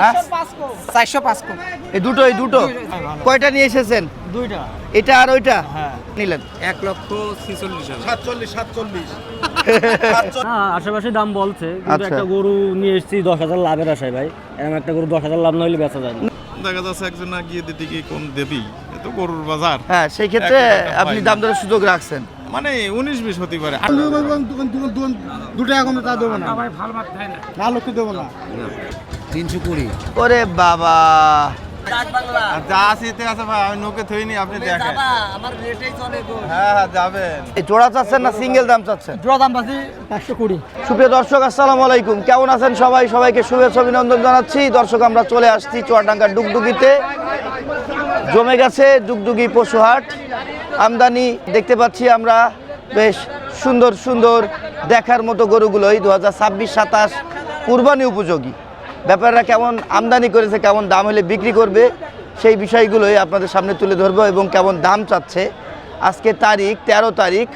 হ্যাঁ? চারশো পাঁচ এই দুটো এই দুটো? কয়টা নিয়ে এসেছেন? দুইটা। এটা আর ওইটা? হ্যাঁ। নিলেন। এক লক্ষ ছিচল্লিশ সাতচল্লিশ সাতচল্লিশ। হ্যাঁ আশেপাশে দাম বলছে কিন্তু আচ্ছা। একটা গরু নিয়ে এসেছি দশ হাজার লাভের আশায় ভাই। এরকম একটা গরু দশ হাজার লাভ না হলে বেচা যায় না। দেখা যাচ্ছে একজন না গিয়ে দিতে গিয়ে কোন দেবী? এ তো গরুর বাজার। হ্যাঁ সেই ক্ষেত্রে আপনি দাম। দরের সুযোগ রাখছেন। মানে উনিশ বিশ হতে পারে। তিনশো কুড়ি কমে তা দেবো না। না। লক্ষ্য দেবো না। ওরে বাবা। যা আছে আছে ভাই আমি নৌকে থইনি আপনি দেখেন। হ্যাঁ হ্যাঁ যাবেন। জোড়া চাচ্ছেন না সিঙ্গেল দাম চাচ্ছেন? জোড়া দাম পাচ্ছি পাঁচশো কুড়ি। সুপ্রিয় দর্শক আসসালামু আলাইকুম। কেমন আছেন সবাই? সবাইকে শুভেচ্ছা অভিনন্দন জানাচ্ছি। দর্শক আমরা চলে আসছি চুয়াডাঙ্গার ডুগডুগিতে। জমে গেছে ডুগডুগি পশুহাট। আমদানি দেখতে পাচ্ছি আমরা বেশ সুন্দর সুন্দর দেখার মতো গরুগুলোই দু হাজার ছাব্বিশ সাতাশ কুরবানি উপযোগী। ব্যাপাররা কেমন আমদানি করেছে, কেমন দাম হলে বিক্রি করবে, সেই বিষয়গুলোই আপনাদের সামনে তুলে ধরবো এবং কেমন দাম চাচ্ছে। আজকে তারিখ ১৩ তারিখ,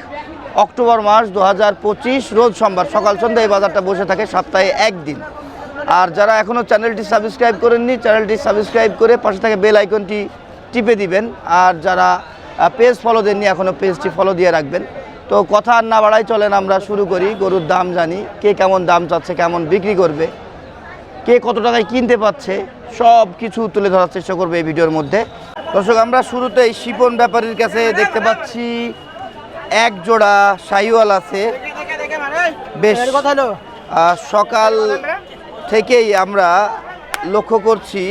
অক্টোবর মাস দু হাজার পঁচিশ, রোজ সোমবার, সকাল সন্ধ্যা এই বাজারটা বসে থাকে সপ্তাহে একদিন। আর যারা এখনও চ্যানেলটি সাবস্ক্রাইব করেননি, চ্যানেলটি সাবস্ক্রাইব করে পাশে থাকে বেল আইকনটি টিপে দিবেন। আর যারা পেজ ফলো দেননি এখনও পেজটি ফলো দিয়ে রাখবেন। তো কথা আর না বাড়াই চলেন, আমরা শুরু করি, গরুর দাম জানি, কে কেমন দাম চাচ্ছে, কেমন বিক্রি করবে। কে কত টাকায় কিনতে পাচ্ছে সব কিছু তুলে ধরার চেষ্টা করবে এই ভিডিওর মধ্যে। দর্শক আমরা শুরুতেই শিপন ব্যাপারীর কাছে দেখতে পাচ্ছি এক জোড়া শাহিওয়াল আছে। বেশ সকাল থেকেই আমরা লক্ষ্য করছি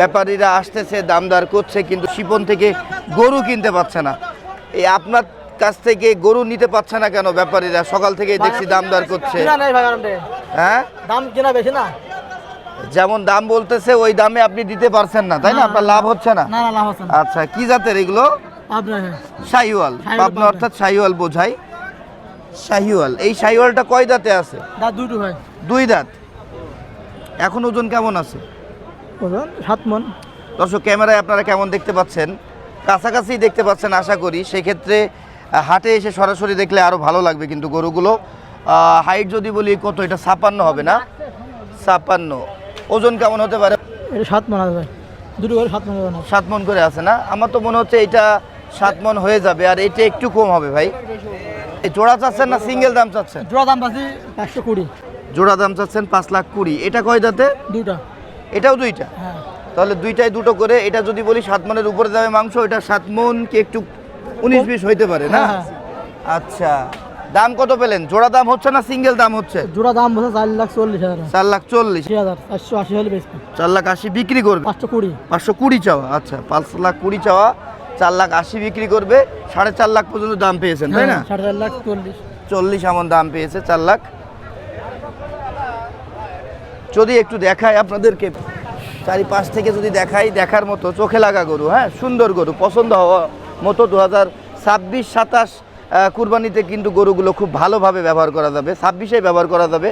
ব্যাপারীরা আসতেছে দামদার করছে কিন্তু শিপন থেকে গরু কিনতে পাচ্ছে না। এই আপনার কাছ থেকে গরু নিতে পারছে না কেন ব্যাপারীরা? সকাল থেকেই দেখছি দামদার করছে। হ্যাঁ? দাম কিনা বেশি না? যেমন দাম বলতেছে ওই দামে আপনি দিতে পারছেন না তাই না? আপনার লাভ হচ্ছে না? আচ্ছা কি জাতের এগুলো? শাহিওয়াল। পাবনা অর্থাৎ শাহিওয়াল বোঝাই। শাহিওয়াল এই শাহিওয়ালটা কয় দাঁতে আছে? দুই দাঁত। এখন ওজন কেমন আছে? ওজন সাত মন। দর্শক ক্যামেরায় আপনারা কেমন দেখতে পাচ্ছেন? কাছাকাছি দেখতে পাচ্ছেন আশা করি। সেক্ষেত্রে হাটে এসে সরাসরি দেখলে আরও ভালো লাগবে কিন্তু গরুগুলো। হাইট যদি বলি কত? এটা ছাপান্ন হবে না? ছাপান্ন ওজন কেমন হতে পারে? এটা সাত মন আছে দুটো করে সাত মন। সাত মন করে আছে না? আমার তো মনে হচ্ছে এটা সাত মন হয়ে যাবে আর এটা একটু কম হবে ভাই। এই জোড়া চাচ্ছেন না সিঙ্গেল দাম চাচ্ছেন? জোড়া দাম পাচ্ছি পাঁচশো কুড়ি। জোড়া দাম চাচ্ছেন পাঁচ লাখ কুড়ি। এটা কয় দাঁতে? দুটা এটাও দুইটা? হ্যাঁ। তাহলে দুইটাই দুটো করে এটা যদি বলি সাত মনের উপরে যাবে মাংস এটা সাত মন কি একটু উনিশ বিশ হইতে পারে না? হ্যাঁ, আচ্ছা। দাম কত পেলেন? জোড়া দাম হচ্ছে না সিঙ্গেল দাম হচ্ছে? জোড়া দাম হচ্ছে চার লাখ চল্লিশ হাজার। চার লাখ চল্লিশ। হাজার চারশো আশি হলে বেশি চার লাখ আশি বিক্রি করবে? পাঁচশো কুড়ি। পাঁচশো কুড়ি চাওয়া আচ্ছা পাঁচ লাখ কুড়ি চাওয়া চার লাখ আশি বিক্রি করবে সাড়ে চার লাখ পর্যন্ত দাম পেয়েছেন তাই না? হ্যাঁ, সাড়ে চার লাখ চল্লিশ। চল্লিশ এমন দাম পেয়েছে চার লাখ। যদি একটু দেখায় আপনাদেরকে চারিপাশ থেকে যদি দেখাই দেখার মতো চোখে লাগা গরু হ্যাঁ সুন্দর গরু পছন্দ হওয়া মতো দু হাজার ছাব্বিশ সাতাশ কুরবানিতে কিন্তু গরুগুলো খুব ভালোভাবে ব্যবহার করা যাবে ছাব্বিশে ব্যবহার করা যাবে।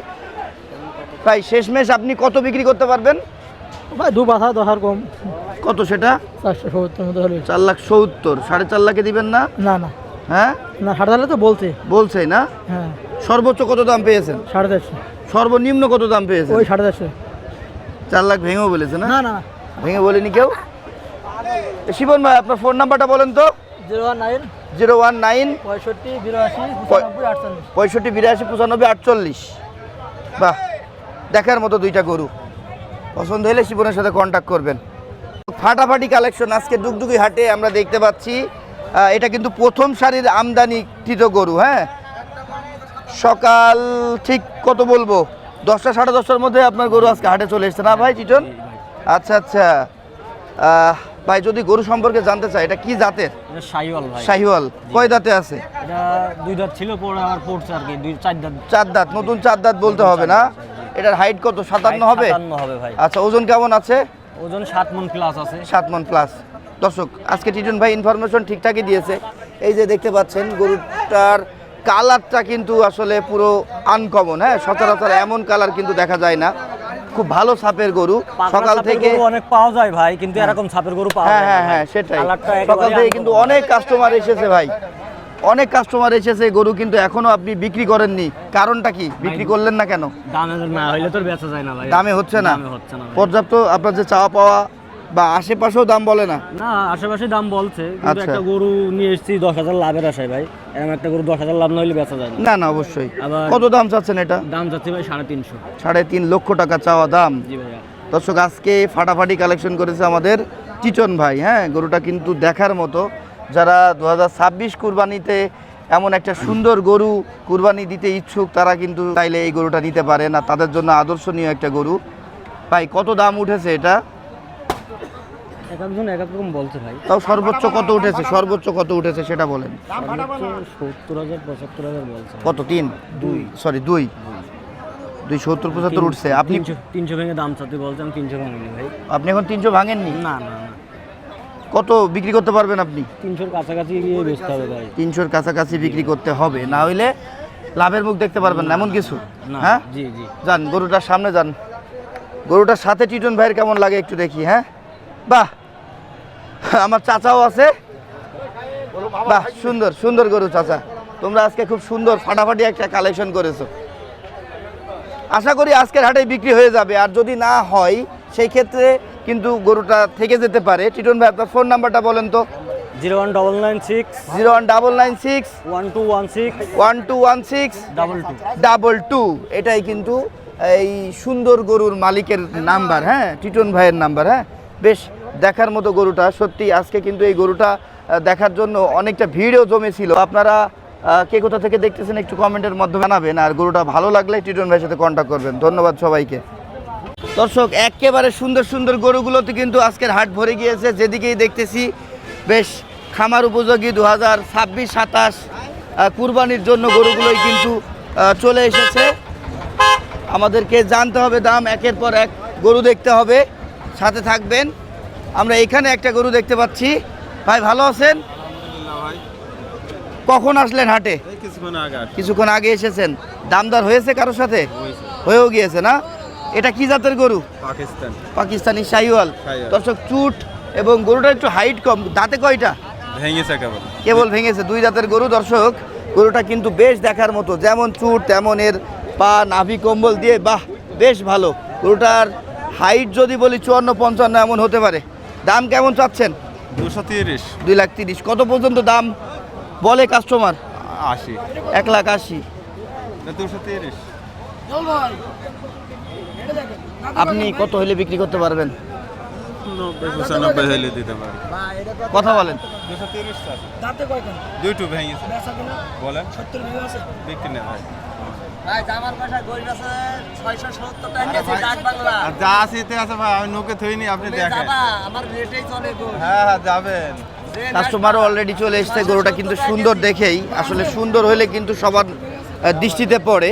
ভাই শেষমেশ আপনি কত বিক্রি করতে পারবেন? ভাই দু দশ আর কম। কত সেটা? চারশো সত্তর মতো হলে। চার লাখ সত্তর সাড়ে চার লাখে দিবেন না? না না। হ্যাঁ? না সাড়ে চার তো বলছে। বলছেই না? হ্যাঁ। সর্বোচ্চ কত দাম পেয়েছেন? সাড়ে চারশো। সর্বনিম্ন কত দাম পেয়েছেন? ওই সাড়ে চারশো। চার লাখ ভেঙেও বলেছে না? না ভেঙে বলেনি কেউ? শিবন ভাই আপনার ফোন নাম্বারটা বলেন তো। Zero one nine zero one nine পঁয়ষট্টি বিরাশি পঁয়ষট্টি বিরাশি পঁচানব্বই আটচল্লিশ। বাহ দেখার মতো দুইটা গরু। পছন্দ হলে শিবনের সাথে কন্ট্যাক্ট করবেন। ফাটাফাটি কালেকশন আজকে ডুগডুগি হাটে আমরা দেখতে পাচ্ছি এটা কিন্তু প্রথম সারির আমদানিকৃত গরু হ্যাঁ? সকাল ঠিক কত বলব? দশটা সাড়ে দশটার মধ্যে আপনার গরু আজকে হাটে চলে এসছে না ভাই চিটন? আচ্ছা আচ্ছা। ভাই যদি গরু সম্পর্কে জানতে চাই এটা কি জাতের? শাহিওয়াল ভাই। শাহিওয়াল। কয় দাঁতে আছে? এটা দুই দাঁত ছিল পরে আমার পড়ছে আর কি দুই চার দাঁত। চার দাঁত নতুন চার দাঁত বলতে হবে না? এটার হাইট কত? সাতান্ন হবে? সাতান্ন হবে ভাই। আচ্ছা ওজন কেমন আছে? ওজন সাত মন প্লাস আছে। সাত মন প্লাস দর্শক আজকে টিটন ভাই ইনফরমেশন ঠিকঠাকই দিয়েছে। এই যে দেখতে পাচ্ছেন গরুটার কালারটা কিন্তু আসলে পুরো আনকমন হ্যাঁ? সচরাচর এমন কালার কিন্তু দেখা যায় না। খুব ভালো সাপের গরু। সকাল থেকে অনেক পাওয়া যায় ভাই কিন্তু এরকম সাপের গরু পাওয়া হ্যাঁ যায় হ্যাঁ হ্যাঁ সেটাই। সকাল থেকে কিন্তু অনেক কাস্টমার এসেছে ভাই। অনেক কাস্টমার এসেছে গরু কিন্তু এখনও আপনি বিক্রি করেননি। কারণটা কি? বিক্রি করলেন না কেন? দামে না হইলে তোর বেচা যায় না ভাই। দামে হচ্ছে না। পর্যাপ্ত আপনার যে চাওয়া পাওয়া বা আশেপাশেও দাম বলে না? না আশেপাশে দাম বলছে কিন্তু আচ্ছা। একটা গরু নিয়ে এসেছি দশ হাজার লাভের আশায় ভাই। এরকম একটা গরু দশ হাজার লাভ না হইলে বেচা যায় না। না অবশ্যই। কত দাম চাচ্ছেন এটা? দাম যাচ্ছে ভাই সাড়ে তিনশো। সাড়ে তিন লক্ষ টাকা চাওয়া দাম। জি ভাইয়া। দর্শক আজকে ফাটাফাটি কালেকশন করেছে আমাদের চিচন ভাই হ্যাঁ? গরুটা কিন্তু দেখার মতো। যারা দু হাজার ছাব্বিশ কুরবানিতে এমন একটা সুন্দর গরু কুরবানি দিতে ইচ্ছুক তারা কিন্তু চাইলে এই গরুটা নিতে পারে না তাদের জন্য আদর্শনীয় একটা গরু। ভাই কত দাম উঠেছে এটা? এক একজন এক এক রকম বলছে ভাই। তাও সর্বোচ্চ কত উঠেছে? সর্বোচ্চ কত উঠেছে সেটা বলেন। সত্তর হাজার পঁচাত্তর হাজার বলছে। কত? তিন? দুই। সরি দুই। দুই সত্তর পঁচাত্তর উঠছে। আপনি তিনশো ভেঙে দাম চাতে বলছে আমি তিনশো ভাঙিনি ভাই। আপনি এখন তিনশো ভাঙেননি? না না না। কত বিক্রি করতে পারবেন আপনি? তিনশোর কাছাকাছি গিয়ে বেচতে হবে ভাই। তিনশোর কাছাকাছি বিক্রি করতে হবে। না হইলে লাভের মুখ দেখতে পারবেন না এমন কিছু? হ্যাঁ? জি জি। যান গরুটার সামনে যান। গরুটার সাথে টিটন ভাইয়ের কেমন লাগে একটু দেখি হ্যাঁ? বাহ! আমার চাচাও আছে। বাহ সুন্দর সুন্দর গরু চাচা। তোমরা আজকে খুব সুন্দর ফাটাফাটি একটা কালেকশন করেছ। আশা করি আজকের হাটে বিক্রি হয়ে যাবে। আর যদি না হয় সেই ক্ষেত্রে কিন্তু গরুটা থেকে যেতে পারে। টিটন ভাই আপনার ফোন নাম্বারটা বলেন তো। Zero one double nine six zero one double nine six one two one six one two one six double two. Double two. এটাই কিন্তু এই সুন্দর গরুর মালিকের নাম্বার হ্যাঁ? টিটন ভাইয়ের নাম্বার হ্যাঁ? বেশ দেখার মতো গরুটা। সত্যি আজকে কিন্তু এই গরুটা দেখার জন্য অনেকটা ভিড়ও জমেছিল। আপনারা কে কোথা থেকে দেখতেছেন একটু কমেন্টের মাধ্যমে জানাবেন। আর গরুটা ভালো লাগলে টিটন ভাইয়ের সাথে কন্ট্যাক্ট করবেন। ধন্যবাদ সবাইকে। দর্শক, একেবারে সুন্দর সুন্দর গরুগুলোতে কিন্তু আজকের হাট ভরে গিয়েছে। যেদিকেই দেখতেছি, বেশ খামার উপযোগী দু হাজার ছাব্বিশ, সাতাশ কুরবানির জন্য গরুগুলোই কিন্তু চলে এসেছে। আমাদেরকে জানতে হবে দাম, একের পর এক গরু দেখতে হবে। সাথে থাকবেন। আমরা এখানে একটা গরু দেখতে পাচ্ছি। ভাই ভালো আছেন? কখন আসলেন হাটে? কিছুক্ষণ আগে এসেছেন। দামদার হয়েছে কারোর সাথে? হয়েও গিয়েছে না? এটা কি জাতের গরু? পাকিস্তান। শাহিওয়াল। দর্শক চুট এবং গরুটা একটু হাইট কম। দাঁতে কয়টা? ভেঙেছে কেবল কেবল ভেঙেছে। দুই দাঁতের গরু দর্শক। গরুটা কিন্তু বেশ দেখার মতো। যেমন চুট তেমন এর পা নাভি কম্বল দিয়ে বাহ বেশ ভালো। গরুটার হাইট যদি বলি চুয়ান্ন পঞ্চান্ন এমন হতে পারে। দাম কেমন চাচ্ছেন? দুশো তিরিশ। দুই লাখ তিরিশ। কত পর্যন্ত দাম বলে কাস্টমার আশি। এক লাখ আশি। দুশো তিরিশ। আপনি কত হলে বিক্রি করতে পারবেন? নব্বই পঁচানব্বই হলে দিতে পারি কথা বলেন। দুশো তিরিশ দুইটু ভেঙেছে। বলেন। বিক্রি আর যা আছে এতে আছে ভাই আমি নৌকে থইনি আপনি দেখেন। হ্যাঁ হ্যাঁ যাবেন। কাস্টমারও অলরেডি চলে এসেছে গরুটা কিন্তু সুন্দর দেখেই আসলে সুন্দর হলে কিন্তু সবার দৃষ্টিতে পড়ে।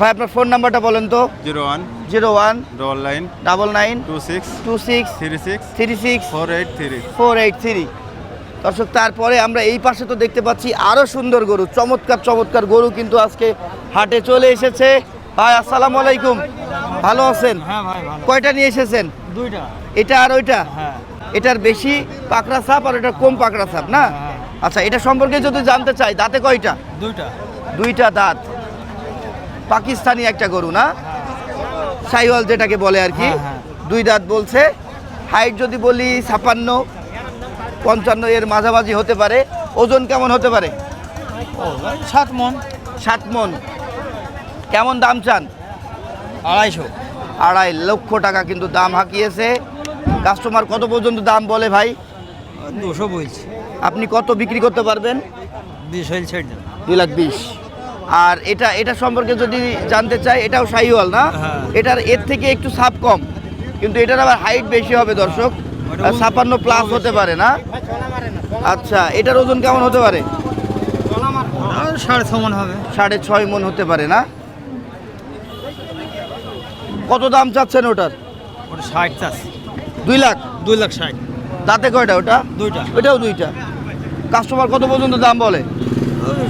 ভাই আপনার ফোন নাম্বারটা বলেন তো। Zero one. Zero one. Double nine double nine two six two six three six three six four eight three four eight three দর্শক তারপরে আমরা এই পাশে তো দেখতে পাচ্ছি আরও সুন্দর গরু চমৎকার চমৎকার গরু কিন্তু আজকে হাটে চলে এসেছে। ভাই আসসালামু আলাইকুম। ভালো আছেন? হ্যাঁ কয়টা নিয়ে এসেছেন? দুইটা। এটা আর ওইটা? হ্যাঁ। এটার বেশি পাকড়া সাপ আর এটা কম পাকড়া সাপ না? হ্যাঁ। আচ্ছা এটা সম্পর্কে যদি জানতে চাই দাঁতে কয়টা? দুইটা। দুইটা দাঁত। পাকিস্তানি একটা গরু না? সাইওয়াল যেটাকে বলে আর কি। দুই দাঁত বলছে। হাইট যদি বলি ছাপান্ন পঞ্চান্ন এর মাঝামাঝি হতে পারে। ওজন কেমন হতে পারে? সাত মন। সাত মন। কেমন দাম চান? আড়াইশো। আড়াই লক্ষ টাকা কিন্তু দাম হাঁকিয়েছে। কাস্টমার কত পর্যন্ত দাম বলে ভাই? দুশো বলছি। আপনি কত বিক্রি করতে পারবেন? বিশ হইল ছেড়ে দুই লাখ বিশ। আর এটা এটা সম্পর্কে যদি জানতে চাই এটাও শাহিওয়াল না? হ্যাঁ। এটার এর থেকে একটু সাপ কম। কিন্তু এটার আবার হাইট বেশি হবে দর্শক। ছাপান্ন প্লাস হতে পারে না? আচ্ছা এটার ওজন কেমন হতে পারে? সাড়ে ছ মন হবে। সাড়ে ছয় মন হতে পারে না? কত দাম চাচ্ছেন ওটার? ষাট দুই লাখ? দুই লাখ ষাট। দাঁতে কয়টা ওটা? দুইটা। ওইটাও দুইটা। কাস্টমার কত পর্যন্ত দাম বলে?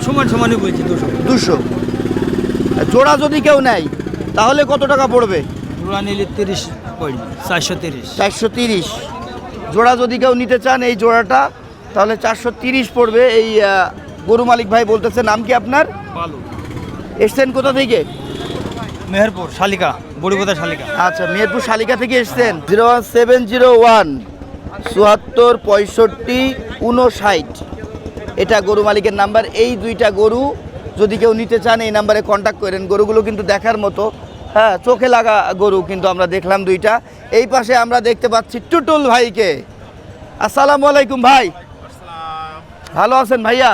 সমান সমানই বলছি দুশো। দুশো। জোড়া যদি কেউ নেয় তাহলে কত টাকা পড়বে? ওরা নিলে তিরিশ চারশো তিরিশ। চারশো তিরিশ। জোড়া যদি কেউ নিতে চান এই জোড়াটা তাহলে চারশো তিরিশ পড়বে। এই গরু মালিক ভাই বলতেছে নাম কি আপনার? এসছেন কোথা থেকে? মেহেরপুর শালিকা বড়িপোতা শালিকা। আচ্ছা মেহেরপুর শালিকা থেকে এসছেন। Zero one seven zero one চুয়াত্তর পঁয়ষট্টি উনষাট এটা গরু মালিকের নাম্বার। এই দুইটা গরু যদি কেউ নিতে চান এই নাম্বারে কন্ট্যাক্ট করেন। গরুগুলো কিন্তু দেখার মতো। হ্যাঁ চোখে লাগা গরু কিন্তু আমরা দেখলাম দুইটা। এই পাশে আমরা দেখতে পাচ্ছি টুটুল ভাইকে। আসসালামু আলাইকুম ভাই। ভালো আছেন ভাইয়া?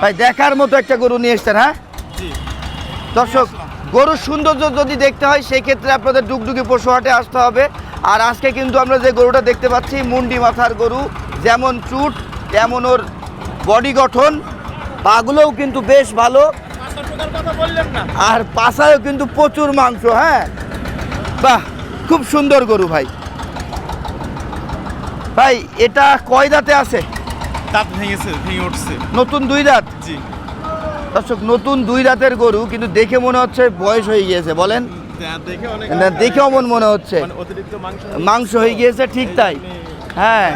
ভাই দেখার মতো একটা গরু নিয়ে এসছেন হ্যাঁ? দর্শক গরুর সৌন্দর্য যদি দেখতে হয় সেই ক্ষেত্রে আপনাদের ডুগডুগি পশু হাটে আসতে হবে। আর আজকে কিন্তু আমরা যে গরুটা দেখতে পাচ্ছি মুন্ডি মাথার গরু যেমন চুট তেমন ওর বডি গঠন। পাগুলোও কিন্তু বেশ ভালো। আর পাশায়ও কিন্তু প্রচুর মাংস হ্যাঁ? বাহ খুব সুন্দর গরু ভাই। ভাই এটা কয় দাঁতে আছে? দাঁত ভেঙেছে ভেঙে উঠছে। নতুন দুই দাঁত? জি। দর্শক নতুন দুই দাঁতের গরু কিন্তু দেখে মনে হচ্ছে বয়স হয়ে গিয়েছে বলেন? দেখে অমন মনে হচ্ছে। মানে মাংস মাংস হয়ে গিয়েছে ঠিক তাই। হ্যাঁ।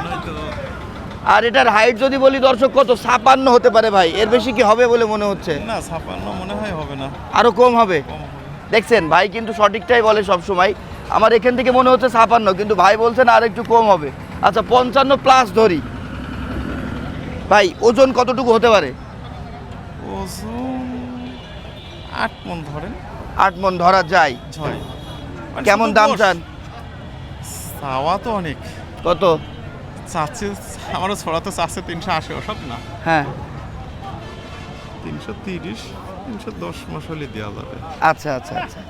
আর এটার হাইট যদি বলি দর্শক কত? ছাপান্ন হতে পারে ভাই। এর বেশি কি হবে বলে মনে হচ্ছে? না ছাপান্ন মনে হয় হবে না। আরও কম হবে? দেখছেন ভাই কিন্তু সঠিকটাই বলে সব সময় আমার এখান থেকে মনে হচ্ছে ছাপান্ন কিন্তু ভাই বলছেন আর একটু কম হবে। আচ্ছা পঞ্চান্ন প্লাস ধরি। ভাই ওজন কতটুকু হতে পারে? ওজন আট মন ধরেন। আট মন ধরা যায়। মানে কেমন দাম চান? চাওয়া তো অনেক। কত? চাচ্ছে আমারও ছড়া তো চাচ্ছে তিনশো আশি ওসব না। হ্যাঁ। তিনশো তিরিশ তিনশো দশ মাস হলে দেওয়া যাবে। আচ্ছা আচ্ছা আচ্ছা।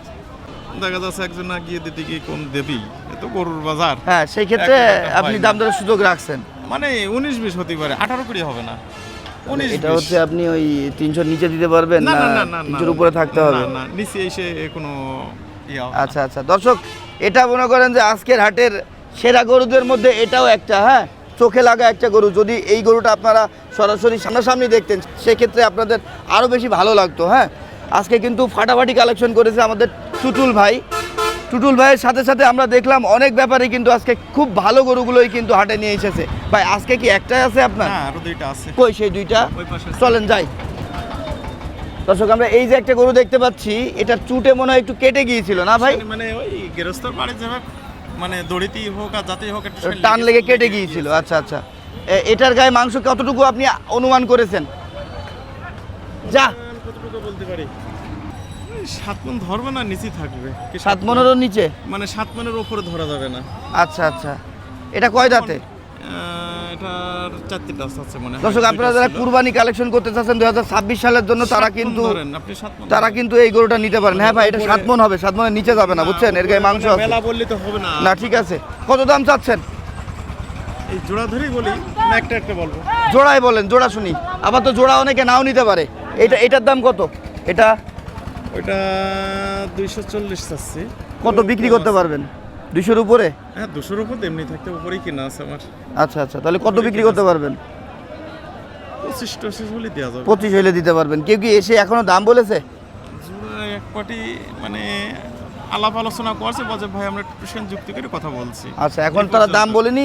দেখা যাচ্ছে একজন না গিয়ে দিতে গিয়ে কোন দেবেই এ তো গরুর বাজার। হ্যাঁ সেই ক্ষেত্রে আপনি দাম দরের সুযোগ রাখছেন। মানে উনিশ বিশ হতে পারে আঠারো কুড়ি হবে না। উনিশ এটা হচ্ছে আপনি ওই তিনশোর নিচে দিতে পারবেন না না না না না তিনশোর উপরে থাকতে হবে? না না নিচে এসে কোনো ইয়া হবে আচ্ছা আচ্ছা। দর্শক এটা মনে করেন যে আজকের হাটের সেরা গরুদের মধ্যে এটাও একটা হ্যাঁ? চোখে লাগা একটা গরু। যদি এই গরুটা আপনারা সরাসরি সামনাসামনি দেখতেন সেক্ষেত্রে আপনাদের আরও বেশি ভালো লাগতো হ্যাঁ? আজকে কিন্তু ফাটাফাটি কালেকশন করেছে আমাদের টুটুল ভাই। টুটুল ভাইয়ের সাথে সাথে আমরা দেখলাম অনেক ব্যাপারে কিন্তু আজকে খুব ভালো গরুগুলোই কিন্তু হাটে নিয়ে এসেছে। ভাই আজকে কি একটাই আছে আপনার? আরও দুইটা আছে। কই সেই দুইটা। চলেন যাই। দর্শক আমরা এই যে একটা গরু দেখতে পাচ্ছি এটা চুটে মনে হয় একটু কেটে গিয়েছিল না ভাই? মানে ওই গেরস্তর বাড়ি যাবে মানে দড়িতেই হোক আর যাতেই হোক একটু টান লেগে কেটে গিয়েছিল আচ্ছা আচ্ছা। এটার গায়ে মাংস কতটুকু আপনি অনুমান করেছেন? যা। কতটুকু বলতে পারি? সাত মন ধরবে না নিচে থাকবে। সাত মনেরও নিচে? মানে সাত মনের উপরে ধরা যাবে না। আচ্ছা আচ্ছা। এটা কয় দাঁতে? এটার চারটে টাচ আছে মনে হয়। দর্শক আপনারা যারা কুরবানি কালেকশন করতে চাচ্ছেন দুই হাজার ছাব্বিশ সালের জন্য তারা কিন্তু তারা কিন্তু এই গরুটা নিতে পারেন। হ্যাঁ ভাই এটা সাত মন হবে সাত মনের নিচে যাবে না বুঝছেন? এর গায়ে মাংস আছে। বললে তো হবে না। না ঠিক আছে। কত দাম চাচ্ছেন? এই জোড়া ধরেই বলি না একটা একটা বলব। জোড়াই বলেন জোড়া শুনি। আবার তো জোড়া অনেকে নাও নিতে পারে। এটা এটার দাম কত? এটা ওইটা দুইশো চল্লিশ চাচ্ছি। কত বিক্রি করতে পারবেন? দুইশোর উপরে? হ্যাঁ দুশোর উপর এমনি থাকতে উপরেই কিনা আছে আমার। আচ্ছা আচ্ছা তাহলে কত বিক্রি করতে পারবেন? পঁচিশ টচিশ হলে দেওয়া যাবে। পঁচিশ হইলে দিতে পারবেন। কেউ কি এসে এখনও দাম বলেছে? এক পাটি মানে আলাপ আলোচনা করছে বলছে ভাই আমরা টিউশন যুক্তি করে কথা বলছি। আচ্ছা এখন তারা দাম বলেনি?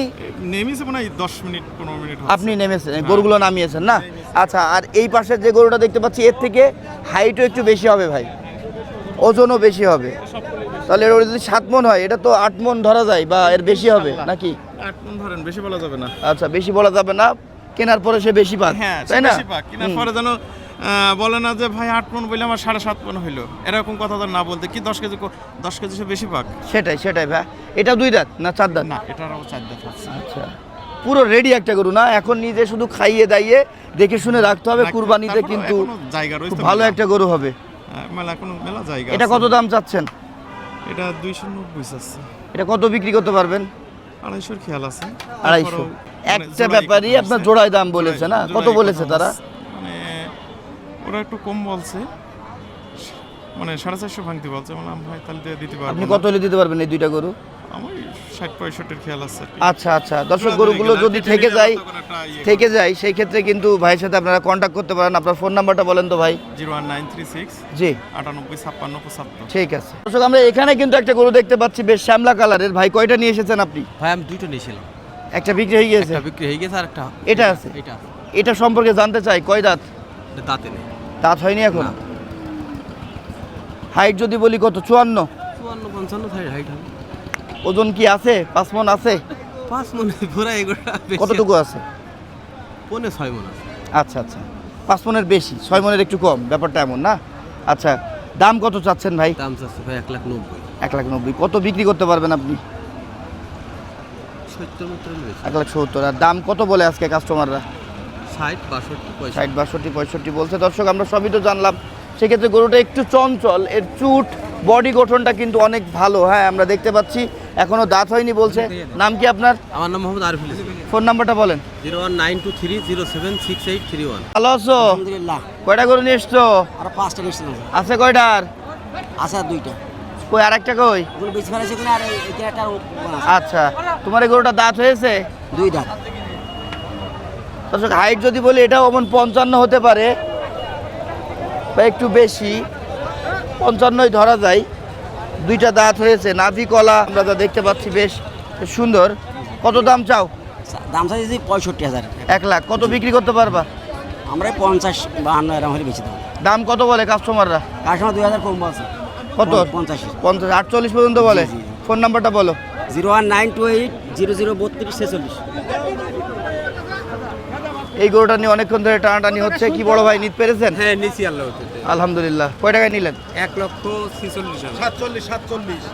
নেমেছে মানে এই দশ মিনিট পনেরো মিনিট আপনি নেমেছেন গরুগুলো নামিয়েছেন না? আচ্ছা আর এই পাশে যে গরুটা দেখতে পাচ্ছি এর থেকে হাইটও একটু বেশি হবে ভাই। ওজনও বেশি হবে। তাহলে এর যদি সাত মন হয় এটা তো আট মন ধরা যায় বা এর বেশি হবে নাকি? আট মন ধরেন বেশি বলা যাবে না। আচ্ছা বেশি বলা যাবে না। কেনার পরে সে বেশি পাক হ্যাঁ তাই না? বেশি পাক। কিনা হুম। পরে যেন বলে না যে ভাই আট মন বলে আমার সাড়ে সাত মন হইল। এরকম কথা তো না বলতে কি দশ কেজি দশ কেজি সে বেশি পাক? সেটাই সেটাই ভাই। এটা দুই দাঁত না চার দাঁত? না এটারও চার দাঁত আচ্ছা। পুরো রেডি একটা গরু না? এখন নিজে শুধু খাইয়ে দাইয়ে দেখে শুনে রাখতে হবে কুরবানিতে কিন্তু ভালো একটা গরু হবে। মেলা কোনো মেলা জায়গা এটা কত দাম চাচ্ছেন? এটা দুইশো নব্বই চাচ্ছে। এটা কত বিক্রি করতে পারবেন? আড়াইশোর খেয়াল আছে। আড়াইশো। তারপরেও মানে একটা ব্যাপারই আপনার জোড়ায় দাম বলেছে না? কত বলেছে তারা? মানে ওরা একটু কম বলছে। মানে সাড়ে চারশো ভাঙতে বলছে। মানে আমি তাহলে দিতে পারব আপনি কত হলে দিতে পারবেন এই দুইটা গরু? আমার ষাট পঁয়ষট্টির খেয়াল আছে আচ্ছা আচ্ছা। দর্শক গরুগুলো যদি থেকে যায় ইয়ে থেকে যায় সেই ক্ষেত্রে কিন্তু ভাইয়ের সাথে আপনারা কন্ট্যাক্ট করতে পারেন। আপনার ফোন নাম্বারটা বলেন তো ভাই। Zero one nine three six জি। আটানব্বই ছাপ্পান্ন পঁচাত্তর। ঠিক আছে। দর্শক আমরা এখানে কিন্তু একটা গরু দেখতে পাচ্ছি বেশ শ্যামলা কালারের। ভাই কয়টা নিয়ে এসেছেন আপনি? ভাই আমি দুটো নিয়েছিলাম একটা বিক্রি হয়ে গিয়েছে? একটা বিক্রি হয়ে গেছে আর একটা এটা আছে? এটা এটা সম্পর্কে জানতে চাই কয় দাঁত? দাঁতে নেই। দাঁত হয়নি এখন? হাইট যদি বলি কত? চুয়ান্ন? চুয়ান্ন পঞ্চান্ন হাইট হবে। ওজন কি আছে? পাঁচ মন আছে? পাঁচ মনে পুরা এগুলো কতটুকু আছে। পনে ছয় মন আছে। আচ্ছা আচ্ছা। পাঁচ মনের বেশি ছয় মনের একটু কম ব্যাপারটা এমন না? আচ্ছা দাম কত চাচ্ছেন ভাই? দাম চাচ্ছে ভাই এক লাখ নব্বই। এক লাখ নব্বই। কত বিক্রি করতে পারবেন আপনি? এক লাখ সত্তর। আর দাম কত বলে আজকে কাস্টমাররা ষাট বাষট্টি ষাট বাষট্টি পঁয়ষট্টি বলছে। দর্শক আমরা সবই তো জানলাম সেক্ষেত্রে গরুটা একটু চঞ্চল এর চুট বডি গঠনটা কিন্তু অনেক ভালো। হ্যাঁ আমরা দেখতে পাচ্ছি এখনও দাঁত হয়নি বলছে। নাম কি আপনার? আমার নাম মোহাম্মদ আরিফুল ফোন নাম্বারটা বলেন। Zero one nine two three zero seven six eight three one. ভালো আছো কয়টা গরু নিয়ে এসছো? আর পাঁচটা আছে কয়টার? আছে দুইটা। কই আরেকটা কই? ওগুলো বেশি ফেলেছে কিনা আর এটা একটা আচ্ছা। তোমার এই গরুটা দাঁত হয়েছে? দুই দাঁত। দর্শক হাইট যদি বলি এটাও অমন পঞ্চান্ন হতে পারে। বা একটু বেশি। পঞ্চান্নই ধরা যায়। দুইটা দাঁত হয়েছে নাভি কলা আমরা যা দেখতে পাচ্ছি বেশ সুন্দর। কত দাম চাও? দাম চাইছি পঁয়ষট্টি হাজার। এক লাখ। কত বিক্রি করতে পারবা? আমরা পঞ্চাশ বাহান্ন এরকম হলে বেশি দাম দাম কত বলে কাস্টমাররা কাস্টমার দুই হাজার কম আছে কত? পঞ্চাশি। পঞ্চাশ আটচল্লিশ পর্যন্ত বলে। ফোন নাম্বারটা বলো। Zero one nine two eight zero zero বত্রিশ ছেচল্লিশ। এই গরুটা নিয়ে অনেকক্ষণ ধরে টানাটানি হচ্ছে। কি বড় ভাই নিতে পেরেছেন? হ্যাঁ নিচি আল্লাহ আলহামদুলিল্লাহ। কয় টাকায় নিলেন? এক লক্ষ ছিচল্লিশ সাতচল্লিশ সাতচল্লিশ।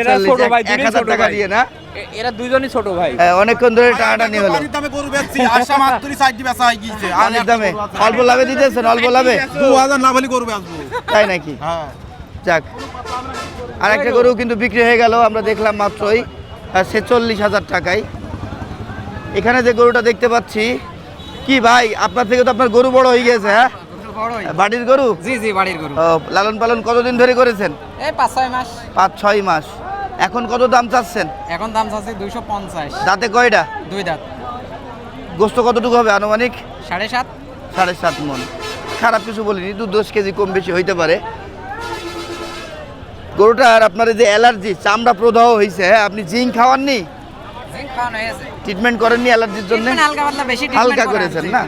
এরা ছোট ভাই হ্যাঁ, অনেকক্ষণ ধরে টানাটানি হলো। দামে গরু বেচছি আশা মাত্রই সাইড বেচা হয়ে গিয়েছে। অনেক দামে? অল্প লাভে দিতেছেন অল্প লাভে? দু হাজার হলে গরু বেচবো। তাই নাকি? হ্যাঁ। যাক। আর একটা গরু কিন্তু বিক্রি হয়ে গেল আমরা দেখলাম মাত্রই ছেচল্লিশ হাজার টাকায়। এখানে যে গরুটা দেখতে পাচ্ছি কি ভাই? আপনার থেকে তো আপনার গরু বড় হয়ে গেছে হ্যাঁ? বাড়ির গরু? জি জি বাড়ির গরু। লালন পালন কতদিন ধরে করেছেন? এই পাঁচ ছয় মাস। পাঁচ ছয় মাস। এখন কত দাম চাচ্ছেন? এখন দাম আছে দুইশো পঞ্চাশ। দাঁতে কয়টা? দুই দাঁত। গোস্ত কতটুকু হবে আনুমানিক? সাড়ে সাত। সাড়ে সাত মন। খারাপ কিছু বলিনি দু দশ কেজি কম বেশি হইতে পারে। গরুটার আপনার যে অ্যালার্জি চামড়া প্রদাহ হয়েছে হ্যাঁ? আপনি জিঙ্ক খাওয়াননি? ট্রিটমেন্ট করেননি অ্যালার্জির জন্য? হালকা করেছেন না?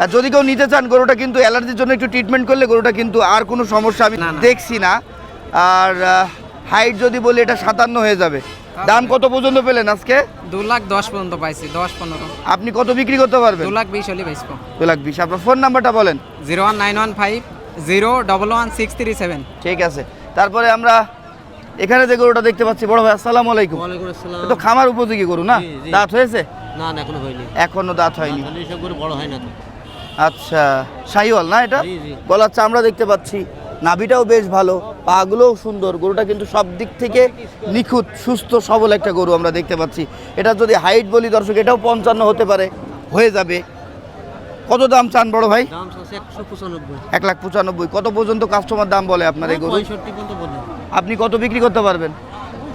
আর যদি কেউ নিতে চান গরুটা কিন্তু অ্যালার্জির জন্য একটু ট্রিটমেন্ট করলে গরুটা কিন্তু আর কোনো সমস্যা আমি। দেখছি না। আর হাইট যদি বলি এটা সাতান্ন হয়ে যাবে। দাম কত পর্যন্ত পেলেন আজকে? দু লাখ দশ পর্যন্ত পাইছি দশ পনেরো। আপনি কত বিক্রি করতে পারবেন? দু লাখ বিশ হলে বেচবো। দু লাখ বিশ। আপনার ফোন নাম্বারটা বলেন। Zero one nine one five zero double one six three seven. ঠিক আছে। তারপরে আমরা এখানে যে গরুটা দেখতে পাচ্ছি বড় ভাই আসসালামু আলাইকুম। তো খামার উপযোগী গরু না। দাঁত হয়েছে? না না এখনও হয়নি। এখনও দাঁত হয়নি। করে বড় হয় না তো। আচ্ছা শাহিওয়াল না এটা? জি, জি। গলার চামড়া দেখতে পাচ্ছি। নাভিটাও বেশ ভালো পাগুলোও সুন্দর। গরুটা কিন্তু সব দিক থেকে নিখুঁত সুস্থ সবল একটা গরু আমরা দেখতে পাচ্ছি। এটা যদি হাইট বলি দর্শক এটাও পঞ্চান্ন হতে পারে হয়ে যাবে। কত দাম চান বড় ভাই? এক লাখ পঁচানব্বই। কত পর্যন্ত কাস্টমার দাম বলে আপনার এই গরু? পঁয়ষট্টি পর্যন্ত বলে। আপনি কত বিক্রি করতে পারবেন?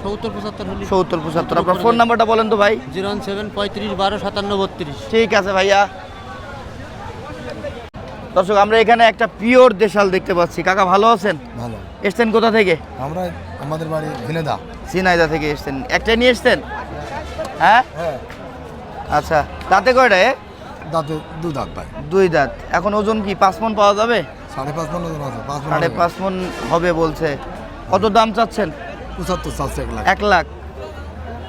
সত্তর পঁচাত্তর হলে। সত্তর পঁচাত্তর। আপনার ফোন নাম্বারটা বলেন তো ভাই। জিরো ওয়ান সেভেন পঁয়ত্রিশ বারো সাতান্ন বত্রিশ। ঠিক আছে ভাইয়া। দর্শক আমরা এখানে একটা পিওর দেশাল দেখতে পাচ্ছি। কাকা ভালো আছেন? ভালো। এসছেন কোথা থেকে? আমরা আমাদের বাড়ি ভিনেদা সিনাইদা থেকে এসছেন। একটাই নিয়ে এসছেন? হ্যাঁ? হ্যাঁ। আচ্ছা দাঁতে কয়টা এ? দাঁতে দু দাঁত ভাই। দুই দাঁত। এখন ওজন কি পাঁচ মন পাওয়া যাবে? সাড়ে পাঁচ মন ওজন আছে সাড়ে পাঁচ মন হবে বলছে। কত দাম চাচ্ছেন? পঁচাত্তর চাচ্ছে এক লাখ। এক লাখ।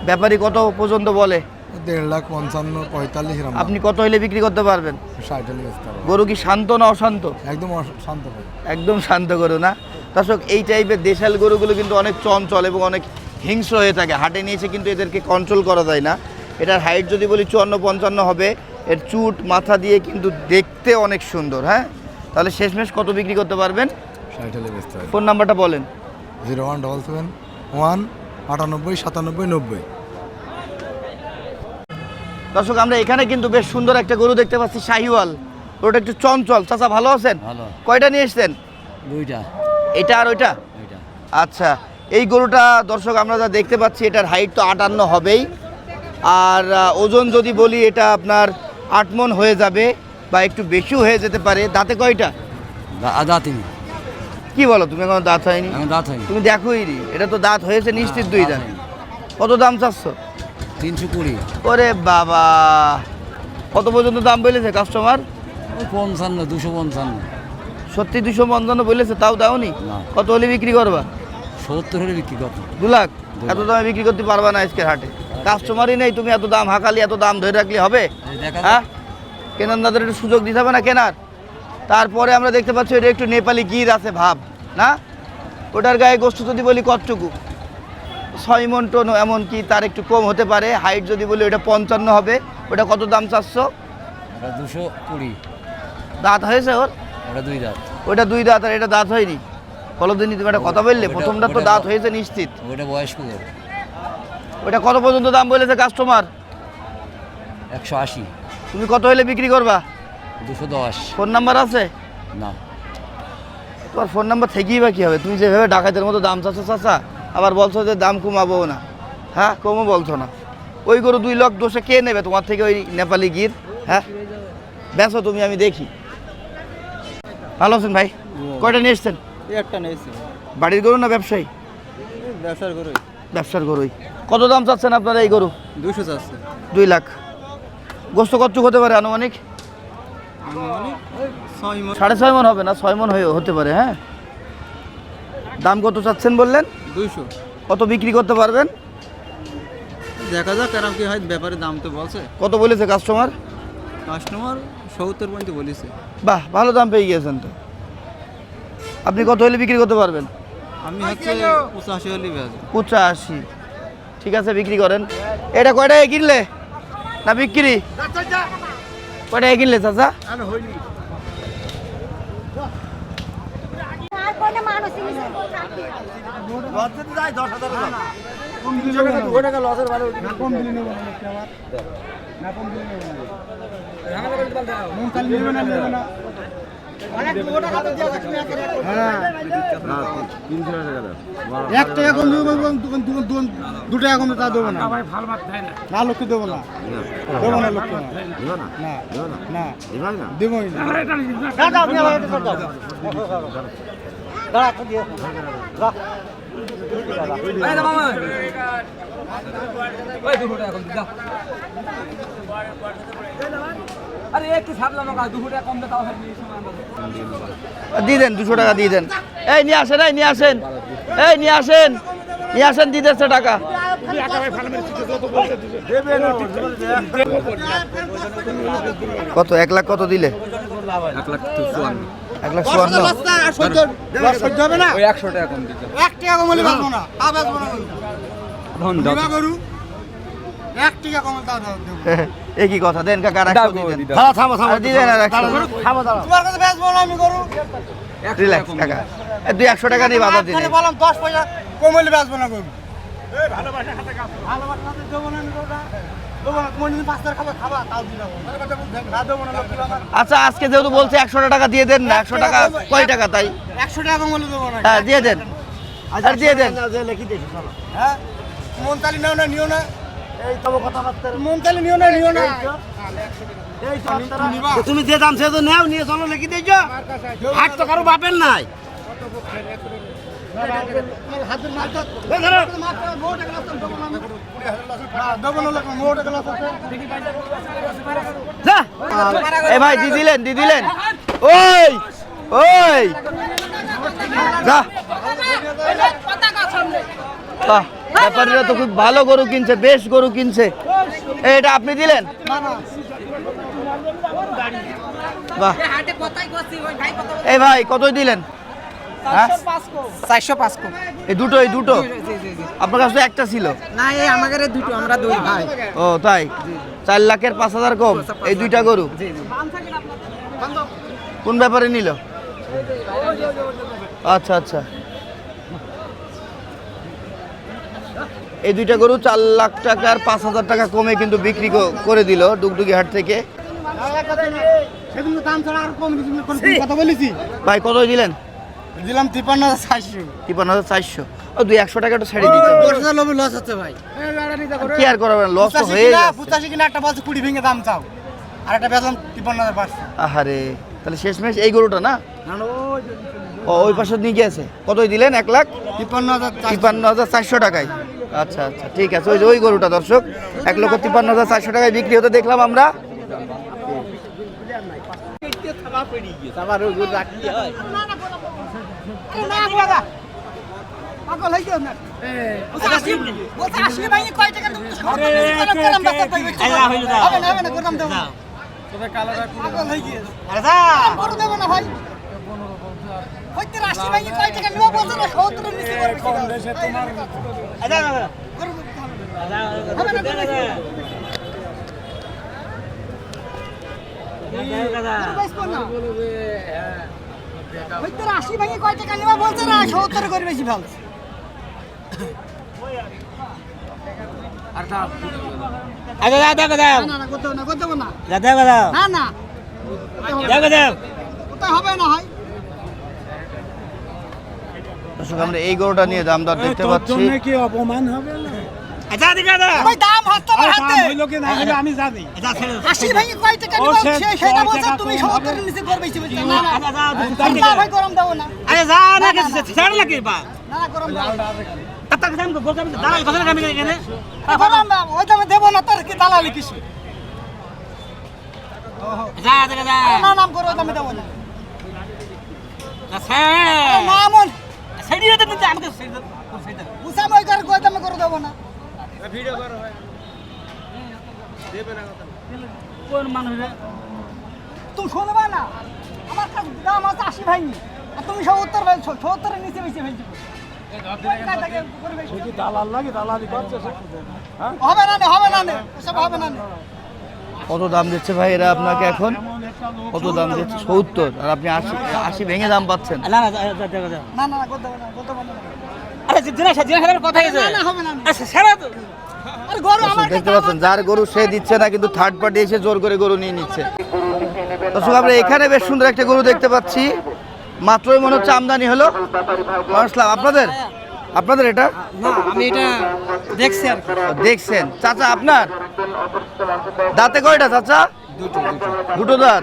ব্যাপারী কত পর্যন্ত বলে? দেড় লাখ পঞ্চান্ন পঁয়তাল্লিশ আপনি কত হইলে বিক্রি করতে পারবেন? ষাট হলে গরু কি শান্ত না অশান্ত? একদম শান্ত একদম শান্ত গরু না? দর্শক এই টাইপের দেশাল গরুগুলো কিন্তু অনেক চঞ্চল এবং অনেক হিংস্র হয়ে থাকে। হাটে নিয়ে এসে কিন্তু এদেরকে কন্ট্রোল করা যায় না। এটার হাইট যদি বলি চুয়ান্ন পঞ্চান্ন হবে। এর চুট মাথা দিয়ে কিন্তু দেখতে অনেক সুন্দর হ্যাঁ? তাহলে শেষমেশ কত বিক্রি করতে পারবেন? হলে ফোন নাম্বারটা বলেন। Zero one double seven one আটানব্বই সাতানব্বই নব্বই। দর্শক আমরা এখানে কিন্তু বেশ সুন্দর একটা গরু দেখতে পাচ্ছি শাহিওয়াল। ওটা একটু চঞ্চল। চাচা ভালো আছেন? ভালো। কয়টা নিয়ে এসছেন? দুইটা। এটা আর ওইটা? আচ্ছা এই গরুটা দর্শক আমরা যা দেখতে পাচ্ছি এটার হাইট তো আটান্ন হবেই। আর ওজন যদি বলি এটা আপনার আটমন হয়ে যাবে বা একটু বেশিও হয়ে যেতে পারে। দাঁতে কয়টা? দাঁত কি বলো তুমি এখন দাঁত হয়নি? দাঁত হয়নি। তুমি দেখোই নি এটা তো দাঁত হয়েছে নিশ্চিত দুই দাঁত। কত দাম চাচ্ছ? তিনশো কুড়ি। ওরে বাবা। কত পর্যন্ত দাম বলেছে কাস্টমার পঞ্চান্ন দুশো পঞ্চান্ন। সত্যি দুশো পঞ্চান্ন বলেছে তাও দাওনি? না। কত হলে বিক্রি করবা? সত্তর হলে বিক্রি করতো দু লাখ? এত দামে বিক্রি করতে পারবা না আজকের হাটে। কাস্টমারই নেই তুমি এত দাম হাঁকালি এত দাম ধরে রাখলে হবে? হ্যাঁ? কেনার দাদের একটু সুযোগ দিতে হবে না কেনার? তারপরে আমরা দেখতে পাচ্ছি এটা একটু নেপালি গির আছে ভাব না? ওটার গায়ে গোষ্ঠ যদি বলি কতটুকু? ছয় মন টন এমনকি তার একটু কম হতে পারে হাইট যদি বলি ওটা পঞ্চান্ন হবে ওটা কত দাম চারশো দুশো কুড়ি। দাঁত হয়েছে ওর? ওটা দুই দাঁত। ওটা দুই দাঁত আর এটা দাঁত হয়নি। কলদিনই তুমি একটা কথা বললে প্রথমটা তো দাঁত হয়েছে নিশ্চিত। ওটা বয়স্ক ওটা কত পর্যন্ত দাম বলেছে কাস্টমার একশো আশি। তুমি কত হলে বিক্রি করবা? দুশো দশ। ফোন নাম্বার আছে? না। তোমার ফোন নাম্বার থেকেই বা কী হবে? তুমি যেভাবে ডাকাতের মতো দাম চাচ্ছ চাচা আবার বলছো যে দাম কমাবো না। হ্যাঁ কমও বলছো না। ওই গরু দুই লক্ষ দোষে কে নেবে? তোমার থেকে ওই নেপালি গির হ্যাঁ? বেসো তুমি আমি দেখি। ভালো আছেন ভাই? কয়টা নিয়ে এসছেন? একটা নিয়েছি বাড়ির গরু না ব্যবসায়ী? ব্যবসার করে ব্যবসার গরুই। কত দাম চাচ্ছেন আপনারা এই গরু? দুশো চাচ্ছে। দুই লাখ। গোস্ত কচ্ছুক হতে পারে আনুমানিক? মন সাড়ে ছয় মন হবে না? ছয় মন হয়ে হতে পারে হ্যাঁ? দাম কত চাচ্ছেন বললেন? দুইশো। কত বিক্রি করতে পারবেন? দেখা যাক কারণ কি হয় ব্যাপারে দাম তো বলছে। কত বলেছে কাস্টমার কাস্টমার সত্তর পর্যন্ত বলেছে। বাহ ভালো দাম পেয়ে গিয়েছেন তো। আপনি কত হলে বিক্রি করতে পারবেন? আমি হচ্ছে পঁচাশি হলে পঁচাশি। ঠিক আছে বিক্রি করেন। এটা কয়টায় কিনলে? না বিক্রি? কয়টায় কিনলে চাচা না। এক টাকা কম দু- টাকা কম তা দেবো না। না লোককে দেবো না। দেবো না লোককে না। না। না দেবোই না। দিয়ে দেন দুশো টাকা দিয়ে দেন। এই নিয়ে আসেন এই নিয়ে আসেন। এই নিয়ে আসেন নিয়ে আসেন দিয়ে দেড়শো টাকা। কত এক লাখ কত দিলে? এক লাখ এক লাখ চুয়ান্ন। সহ্য হবে না ওই একশো টাকা কম দিতে এক টাকা কম হলে বাঁচবো না তা বাঁচবো না ধন বিমা করু এক টাকা কম তা দেবো এ কি কথা? দেন কাকা দেন থামা আর দেন তোমার কাছে বেচবো না আমি করু রিল্যাক্স কাকা। দুই একশো টাকা দিয়ে বাধা দিলে বললাম দশ পয়সা কম হলে বেচবো না হাতে দেবো আমার। আচ্ছা আজকে যেহেতু বলছে একশো টাকা দিয়ে দেন না একশো টাকা কয় টাকা তাই? একশো টাকা হলে দেবো না। হ্যাঁ দিয়ে দেন। আর দিয়ে দেন। হ্যাঁ? মনতালি নেও না, নিও না। মনতালি নিও না, নিও না। তুমি যে দাম সে তো নেও নিয়ে চলো লিখি দিয়েছ হাট তো কারও বাপের নাই। এ ভাই দি দিলেন দি দিলেন ওই ওই যা ব্যাপারীরা তো খুব ভালো গরু কিনছে বেশ গরু কিনছে। এটা আপনি দিলেন? বাহ। এই ভাই কতই দিলেন? হ্যাঁ? চারশো এই দুটো? এই দুটো আপনার কাছে তো একটা ছিল? না এই আমাদের দুটো আমরা দুই ভাই। ও তাই? চার লাখের পাঁচ হাজার কম? এই দুইটা গরু? কোন ব্যাপারে নিল? আচ্ছা আচ্ছা। এই দুইটা গরু চার লাখ টাকার পাঁচ হাজার টাকা কমে কিন্তু বিক্রি করে দিল ডুগডুগি হাট থেকে। ভাই কতই দিলেন? দিলাম তিপ্পান্ন হাজার চারশো। তিপ্পান্ন হাজার চারশো। ও দুই একশো টাকা একটু ছেড়ে দিতে দশ হাজার লোভে লস হচ্ছে ভাই। কি আর করাবেন লস হয়ে পঁচাশি কিনা একটা বলছে কুড়ি ভেঙে দাম চাও। আর একটা বেচলাম তিপ্পান্ন হাজার পাঁচশো। আহারে তাহলে শেষমেশ এই গরুটা না? ও ওই পাশে নিয়ে গিয়েছে কতই দিলেন? এক লাখ? তিপ্পান্ন হাজার। তিপ্পান্ন হাজার চারশো টাকায়। আচ্ছা আচ্ছা ঠিক আছে। ওই ওই গরুটা, দর্শক, এক লক্ষ তিপ্পান্ন হাজার চারশো টাকায় বিক্রি হতে দেখলাম আমরা। হবে না হবে হইতে আশি ভাই কয় টাকা নিবা বলছে না সত্তর নিচে করে গরু দিতে হবে না। হবে না, হবে না। গরু বেচবো না। হইতে আশি ভাই কয় টাকা নিবা বলছে না সত্তর করে বেশি ভালো। আচ্ছা দাও দেখো দাও না না করতে হবে না হবে না। দেখো দাও না না। দেখো দাও কোথায় হবে না হয়। দর্শক আমরা এই গরুটা নিয়ে দাম দর দেখতে পাচ্ছি। কি অপমান হবে না? আচ্ছা আমি জানি। ছেড়ে দাও। ভাই কয় টাকা ও সে সে সেটা কয় তুমি কম নিচে করবে বেশি বলছে। না না দাও না ভাই গরম দেবো না। আরে যা না কিছু ছাড় লাগে বা? না না গরম দেবো না। তাতা কাম কো বলতে কথা কামি এখানে। গরম দেবো ওই দামে দেবো না তোর কি দালালি কিছু না নাম করো ওই দামে দেবো না। না সেডিয়ে তো নিতে আমাকে ওই করে ওই দামে করে দেবো না। কোন মানুষ রে? তুমি শুনবা না? আমার কাছে দাম আছে আশি ভাই আর তুমি সত্তর সত্তরের নিচে বেশি ফেলছি দালাল লাগে দালালি করছে হবে না নে, হবে না নে, এসব হবে না নে। কত দাম দিচ্ছে ভাই এরা আপনাকে এখন? কত দাম দিচ্ছে? সত্তর। আর আপনি আশি আশি ভেঙে দাম পাচ্ছেন। না না না না না করতে হবে না করতে হবে না আরে জিনা জিনা খাবার কথা গেছে না না হবে না নে। আচ্ছা সেরা তো। আরে গরু আমার দেখতে পাচ্ছেন যার গরু সে দিচ্ছে না কিন্তু থার্ড পার্টি এসে জোর করে গরু নিয়ে নিচ্ছে। দর্শক আমরা এখানে বেশ সুন্দর একটা গরু দেখতে পাচ্ছি। মাত্রই মনে হচ্ছে আমদানি হলো। আসলাম আপনাদের? আপনাদের এটা? না আমি এটা দেখছি আর দেখছেন। চাচা আপনার? দাঁতে কয়টা চাচা? দুটো দাঁত।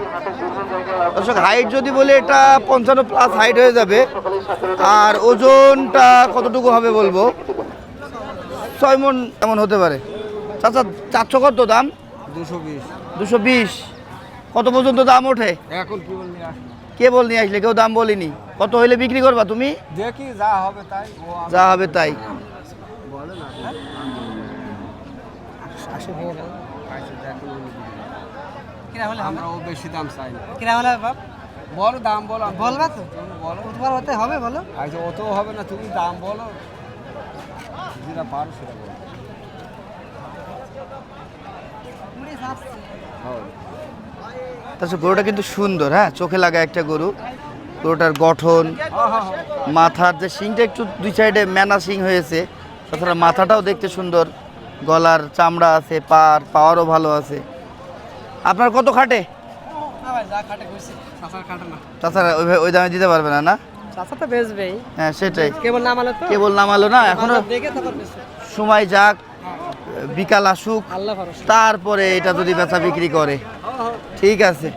দর্শক হাইট যদি বলে এটা পঞ্চান্ন প্লাস হাইট হয়ে যাবে। আর ওজনটা কতটুকু হবে বলব? ছয় মন এমন হতে পারে। চাচা চারশো কত দাম? দুশো বিশ। দুশো বিশ। কত পর্যন্ত দাম ওঠে? এখন কে বল নিয়ে আসলে কেউ দাম বলিনি। কত হইলে বিক্রি করবা তুমি? দেখি যা হবে তাই। ও যা হবে তাই। আমরা ও বেশি দাম চাই। না কিরা হলে বাপ? বলো দাম বলো। বলবা তো। বলো। তোমার হতে হবে বলো। আচ্ছা অত হবে না তুমি দাম বলো। যেটা পারো সেটা বলো। হ্যাঁ। তাছাড়া গরুটা কিন্তু সুন্দর হ্যাঁ? চোখে লাগা একটা গরু। গরুটার গঠন মাথার যে শিংটা একটু দুই সাইডে ম্যানা শিং হয়েছে তাছাড়া মাথাটাও দেখতে সুন্দর। গলার চামড়া আছে পার পাওয়ারও ভালো আছে। আপনার কত খাটে? তাছাড়া ওই ওই দামে দিতে পারবে না না? হ্যাঁ সেটাই। কেবল নামালে কেবল নামালো না এখনও? সময় যাক বিকাল আসুক তারপরে এটা যদি বেচা বিক্রি করে। ঠিক আছে।